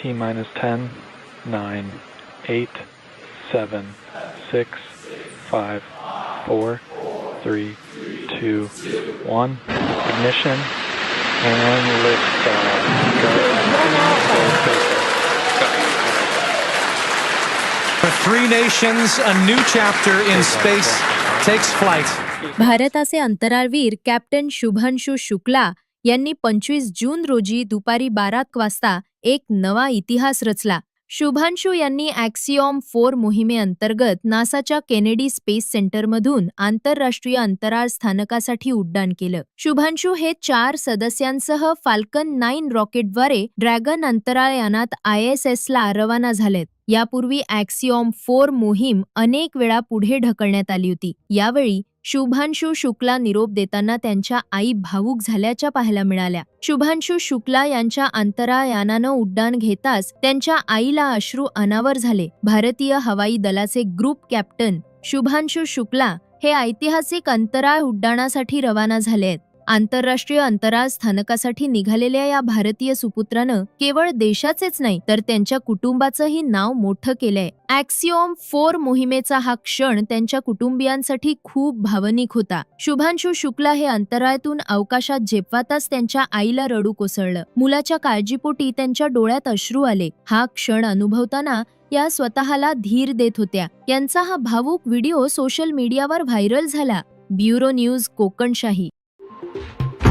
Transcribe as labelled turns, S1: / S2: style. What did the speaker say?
S1: T minus 10, 9, 8, 7, 6, 5, 4, 3, 2, 1. Ignition and lift
S2: For three nations, a new chapter in space takes flight.
S3: भारताचे अंतराळवीर captain Shubhanshu Shukla यांनी पंचवीस जून रोजी दुपारी बारा वाजता एक नवा इतिहास रचला. शुभांशु यांनी ॲक्सिओम फोर मोहिमेअंतर्गत नासाच्या केनेडी स्पेस सेंटरमधून आंतरराष्ट्रीय अंतराळ स्थानकासाठी उड्डाण केलं. शुभांशु हे चार सदस्यांसह फाल्कन नाईन रॉकेटद्वारे ड्रॅगन अंतराळ यानात आय एस एसला रवाना झालेत. यापूर्वी ॲक्सिओम फोर मोहीम अनेक वेळा पुढे ढकलण्यात आली होती. यावेळी शुभांशु शुक्ला निरोप देताना त्यांच्या आई भावूक झाल्याच्या पाहायला मिळाल्या. शुभांशु शुक्ला यांच्या अंतरायानानं उड्डाण घेताच त्यांच्या आईला अश्रू अनावर झाले. भारतीय हवाई दलाचे ग्रुप कॅप्टन शुभांशु शुक्ला हे ऐतिहासिक अंतराळ उड्डाणासाठी रवाना झाले आहेत. आंतरराष्ट्रीय अंतराळ स्थानकासाठी निघालेल्या या भारतीय सुपुत्रानं केवळ देशाचेच नाही तर त्यांच्या कुटुंबाचंही नाव मोठं केलंय. ॲक्सिओम फोर मोहिमेचा हा क्षण त्यांच्या कुटुंबियांसाठी खूप भावनिक होता. शुभांशु शुक्ला हे अंतराळातून अवकाशात झेपवाताच त्यांच्या आईला रडू कोसळलं. मुलाच्या काळजीपोटी त्यांच्या डोळ्यात अश्रू आले. हा क्षण अनुभवताना या स्वतःला धीर देत होत्या. यांचा हा भावूक व्हिडिओ सोशल मीडियावर व्हायरल झाला. Bureau news Kokanshahi